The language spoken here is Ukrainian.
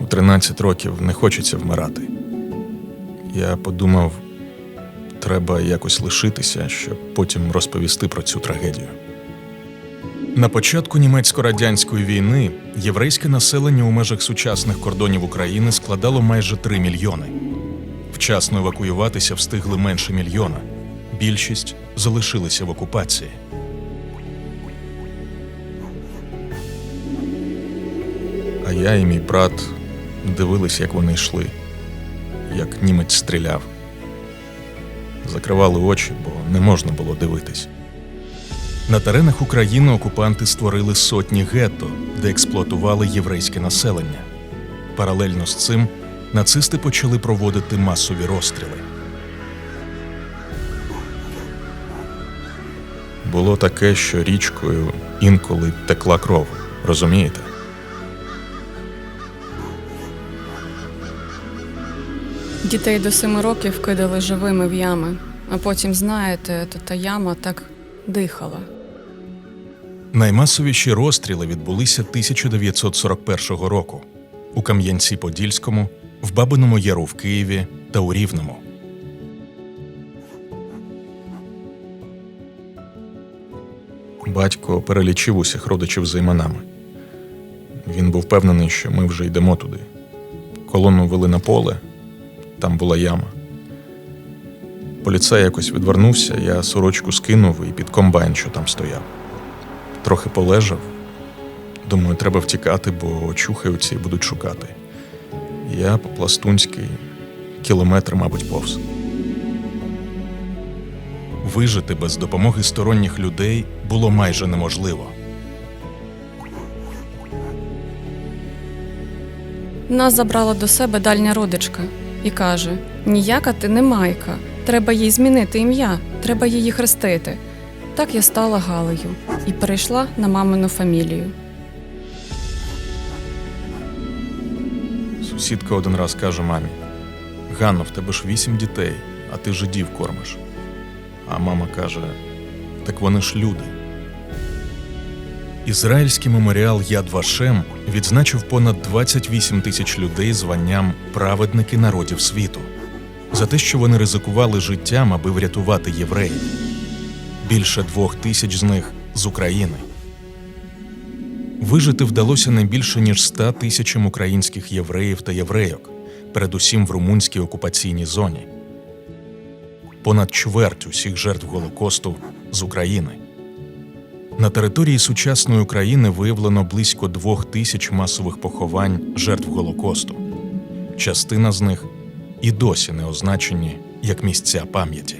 У 13 років не хочеться вмирати. Я подумав, треба якось лишитися, щоб потім розповісти про цю трагедію. На початку німецько-радянської війни єврейське населення у межах сучасних кордонів України складало майже 3 мільйони. Вчасно евакуюватися встигли менше мільйона. Більшість залишилися в окупації. А я і мій брат дивились, як вони йшли, як німець стріляв. Закривали очі, бо не можна було дивитись. На теренах України окупанти створили сотні гетто, де експлуатували єврейське населення. Паралельно з цим нацисти почали проводити масові розстріли. Було таке, що річкою інколи текла кров, розумієте? Дітей до семи років кидали живими в ями, а потім, знаєте, то та яма так дихала. Наймасовіші розстріли відбулися 1941 року у Кам'янці-Подільському, в Бабиному Яру в Києві та у Рівному. Батько перелічив усіх родичів за іменами. Він був впевнений, що ми вже йдемо туди. Колону вели на поле, там була яма. Поліцай якось відвернувся, я сорочку скинув і під комбайн, що там стояв. Трохи полежав. Думаю, треба втікати, бо очухаються і будуть шукати. Я по-пластунськи кілометр, мабуть, повз. Вижити без допомоги сторонніх людей було майже неможливо. Нас забрала до себе дальня родичка і каже: Ніяка ти не майка, треба їй змінити ім'я, треба її хрестити. Так я стала Галею і перейшла на мамину фамілію. Сусідка один раз каже мамі: Ганно, в тебе ж вісім дітей, а ти жидів кормиш. А мама каже: Так вони ж люди. Ізраїльський меморіал Яд Вашем відзначив понад 28 тисяч людей званням праведники народів світу за те, що вони ризикували життям, аби врятувати євреїв. Більше двох тисяч з них з України. Вижити вдалося не більше ніж 100 тисячам українських євреїв та єврейок, передусім в румунській окупаційній зоні. Понад чверть усіх жертв Голокосту з України. На території сучасної України виявлено близько двох тисяч масових поховань жертв Голокосту. Частина з них і досі не означені як місця пам'яті.